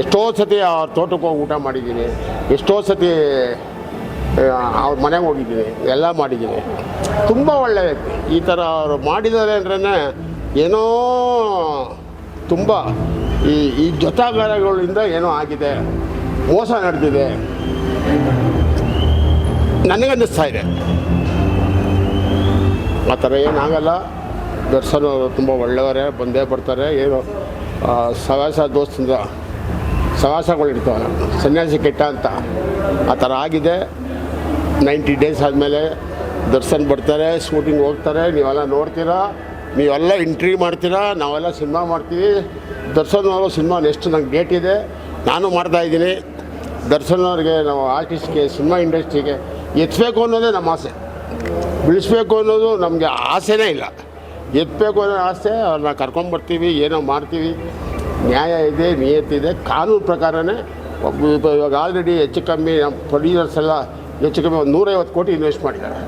ಎಷ್ಟೋ ಸತಿ ಅವ್ರ ತೋಟಕ್ಕೆ ಹೋಗಿ ಊಟ ಮಾಡಿದ್ದೀನಿ. ಎಷ್ಟೋ ಸತಿ ಅವ್ರ ಮನೆಗೆ ಹೋಗಿದ್ದೀನಿ. ಎಲ್ಲ ಮಾಡಿದ್ದೀನಿ. ತುಂಬ ಒಳ್ಳೆ ವ್ಯಕ್ತಿ. ಈ ಥರ ಅವರು ಮಾಡಿದ್ದಾರೆ ಅಂದ್ರೇ ಏನೋ ತುಂಬ ಈ ಈ ಜೊತಾಗಾರಗಳಿಂದ ಏನೋ ಆಗಿದೆ. ಮೋಸ ನಡೆದಿದೆ. ನನಗನ್ನಿಸ್ತಾ ಇದೆ. ಆ ಥರ ಏನಾಗಲ್ಲ. ದರ್ಶನ್ ತುಂಬ ಒಳ್ಳೆಯವರೇ, ಬಂದೇ ಬರ್ತಾರೆ. ಏನು ಸಹಸ ದೋಸ್ತಿಂದ ಸವಾಸಗಳಿರ್ತಾವೆ ಸನ್ಯಾಸಿ ಕೆಟ್ಟ ಅಂತ. ಆ ಥರ ಆಗಿದೆ. ನೈಂಟಿ ಡೇಸ್ ಆದಮೇಲೆ ದರ್ಶನ್ ಬರ್ತಾರೆ, ಶೂಟಿಂಗ್ ಹೋಗ್ತಾರೆ. ನೀವೆಲ್ಲ ನೋಡ್ತೀರಾ? ನೀವೆಲ್ಲ ಎಂಟ್ರಿ ಮಾಡ್ತೀರಾ? ನಾವೆಲ್ಲ ಸಿನಿಮಾ ಮಾಡ್ತೀವಿ. ದರ್ಶನ್ ಅವರು ಸಿನಿಮಾ ನೆಕ್ಸ್ಟ್ ನಂಗೆ ಡೇಟ್ ಇದೆ. ನಾನು ಮಾಡ್ತಾಯಿದ್ದೀನಿ ದರ್ಶನ್ ಅವ್ರಿಗೆ ನಾವು ಆರ್ಟಿಸ್ಟ್ಗೆ, ಸಿನಿಮಾ ಇಂಡಸ್ಟ್ರಿಗೆ ಎತ್ತಬೇಕು ಅನ್ನೋದೇ ನಮ್ಮ ಆಸೆ. ಬಿಡಿಸ್ಬೇಕು ಅನ್ನೋದು ನಮಗೆ ಆಸೆನೇ ಇಲ್ಲ. ಎತ್ತಬೇಕು ಅನ್ನೋ ಆಸೆ, ಅವ್ರನ್ನ ಕರ್ಕೊಂಬರ್ತೀವಿ, ಏನೋ ಮಾಡ್ತೀವಿ. ನ್ಯಾಯ ಇದೆ ನಿಯತ್ತಿದೆ ಕಾನೂನು ಪ್ರಕಾರನೇ ಇವಾಗ ಆಲ್ರೆಡಿ ಹೆಚ್ಚು ಕಮ್ಮಿ ನಮ್ಮ ಪ್ರೊಡ್ಯೂಸರ್ಸ್ ಎಲ್ಲ ಹೆಚ್ಚು ಕಮ್ಮಿ ಒಂದು ನೂರೈವತ್ತು ಕೋಟಿ ಇನ್ವೆಸ್ಟ್ ಮಾಡಿದ್ದಾರೆ.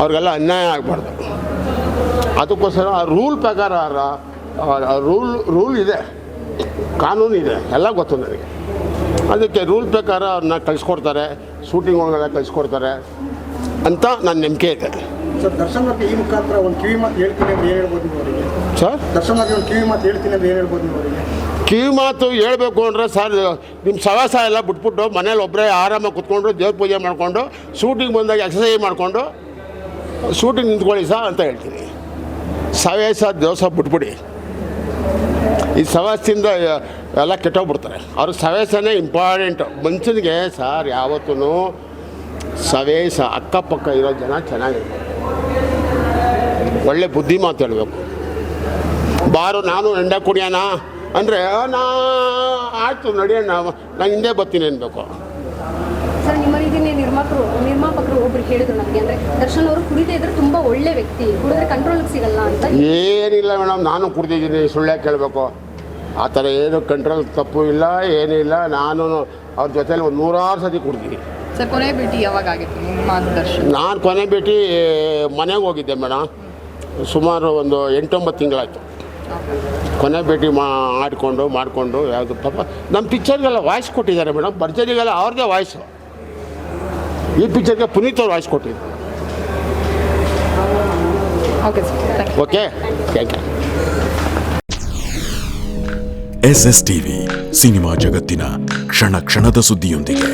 ಅವ್ರಿಗೆಲ್ಲ ಅನ್ಯಾಯ ಆಗಬಾರ್ದು. ಅದಕ್ಕೋಸ್ಕರ ಆ ರೂಲ್ ಪ್ರಕಾರ ರೂಲ್ ರೂಲ್ ಇದೆ. ಕಾನೂನು ಇದೆ. ಎಲ್ಲ ಗೊತ್ತು ನನಗೆ. ಅದಕ್ಕೆ ರೂಲ್ ಪ್ರಕಾರ ಅವ್ರನ್ನ ಕಳಿಸ್ಕೊಡ್ತಾರೆ ಶೂಟಿಂಗ್ ಒಳಗೆಲ್ಲ ಕಳಿಸ್ಕೊಡ್ತಾರೆ. ಅಂತ ನನ್ನ ನಂಬಿಕೆ ಇದೆ. ಸರ್ ದರ್ಶನ್ ಈ ಮುಖಾಂತರ ಒಂದು ಕಿವಿ ಮಾತು ಹೇಳ್ತೀನಿ ಏನು ಹೇಳ್ಬೋದು ನೀವು ಅವರಿಗೆ? ಸರ್? ದರ್ಶನ್ ಒಂದು ಕಿವಿ ಮಾತು ಹೇಳ್ತೀನಿ ಏನು ಹೇಳ್ಬೋದು ನೀವು ಅವರಿಗೆ? ಕಿವಿ ಮಾತು ಹೇಳಬೇಕು ಅಂದರೆ ಸರ್ ನಿಮ್ಮ ಸವಾಸ ಎಲ್ಲ ಬಿಟ್ಬಿಟ್ಟು ಮನೇಲಿ ಒಬ್ಬರೇ ಆರಾಮಾಗಿ ಕುತ್ಕೊಂಡು ದೇವ್ರ ಪೂಜೆ ಮಾಡಿಕೊಂಡು ಶೂಟಿಂಗ್ ಬಂದಾಗ ಎಕ್ಸಸೈಸ್ ಮಾಡಿಕೊಂಡು ಶೂಟಿಂಗ್ ನಿಂತ್ಕೊಳ್ಳಿ ಸಾ ಅಂತ ಹೇಳ್ತೀನಿ. ಸವೇಸ ದಿವಸ ಬಿಟ್ಬಿಡಿ. ಈ ಸವಾಸದಿಂದ ಎಲ್ಲ ಕೆಟ್ಟೋಗ್ಬಿಡ್ತಾರೆ. ಅವ್ರ ಸವೇಸನೇ ಇಂಪಾರ್ಟೆಂಟ್ ಮನುಷ್ಯನಿಗೆ ಸರ್ ಯಾವತ್ತೂ ಸವೇಸ ಅಕ್ಕಪಕ್ಕ ಇರೋ ಜನ ಚೆನ್ನಾಗಿರ್ಬೇಕು ಒಳ್ಳೆ ಬುದ್ಧಿ ಮಾತಾಡಬೇಕು ಹೇಳಬೇಕು. ಬಾರು ನಾನು ಎಂಡ ಕುಡಿಯೋಣ ಅಂದರೆ ನಾ ಆಯಿತು ನಡೆಯೋಣ ನಾನು ಹಿಂದೆ ಬರ್ತೀನಿ ಅನ್ಬೇಕು. ಸರ್ ನಿಮ್ಮ ರೀತಿನೇ ನಿರ್ಮಾಪಕರು ನಿರ್ಮಾಪಕರು ಒಬ್ರು ಹೇಳಿದ್ರು ನನಗೆ ಅಂದ್ರೆ ದರ್ಶನ್ ಅವರು ಕುಡಿತಾ ಇದ್ರೆ ತುಂಬಾ ಒಳ್ಳೆ ವ್ಯಕ್ತಿ ಕುಡಿದ್ರೆ ಕಂಟ್ರೋಲ್ ಸಿಗಲ್ಲ ಅಂತ ಏನಿಲ್ಲ ಮೇಡಮ್ ನಾನು ಕುಡಿದಿದ್ದೀನಿ ಸುಳ್ಳೆ ಕೇಳಬೇಕು. ಆ ಥರ ಏನು ಕಂಟ್ರೋಲ್ ತಪ್ಪು ಇಲ್ಲ ಏನಿಲ್ಲ ನಾನು ಅವ್ರ ಜೊತೆಲಿ ಒಂದು ನೂರಾರು ಸತಿ ಕುಡ್ದಿದ್ದೀನಿ. ಸರ್ ಕೊನೆ ಭೇಟಿ ಯಾವಾಗ ಆಗಿತ್ತು ನಿಮ್ಮ ದರ್ಶನ್ ನಾನು ಕೊನೆ ಭೇಟಿ ಮನೆಗೆ ಹೋಗಿದ್ದೆ ಮೇಡಮ್ ಸುಮಾರು ಒಂದು ಎಂಟೊಂಬತ್ತು ತಿಂಗಳಾಯ್ತು. ಕೊನೆ ಭೇಟಿ ಮಾ ಆಡಿಕೊಂಡು ಮಾಡಿಕೊಂಡು ಯಾವುದು ಪಾಪ ನಮ್ಮ ಪಿಕ್ಚರ್ಗೆಲ್ಲ ವಾಯ್ಸ್ ಕೊಟ್ಟಿದ್ದಾರೆ ಮೇಡಮ್ ಭರ್ಜರಿಗೆಲ್ಲ ಅವ್ರದ್ದೇ ವಾಯ್ಸ್ ಈ ಪಿಕ್ಚರ್ಗೆ ಪುನೀತ್ ಅವ್ರು ವಾಯ್ಸ್ ಕೊಟ್ಟಿದ್ದಾರೆ okay sir thank you okay thank you S S TV cinema ಜಗತ್ತಿನ ಕ್ಷಣ ಕ್ಷಣದ ಸುದ್ದಿಯೊಂದಿಗೆ.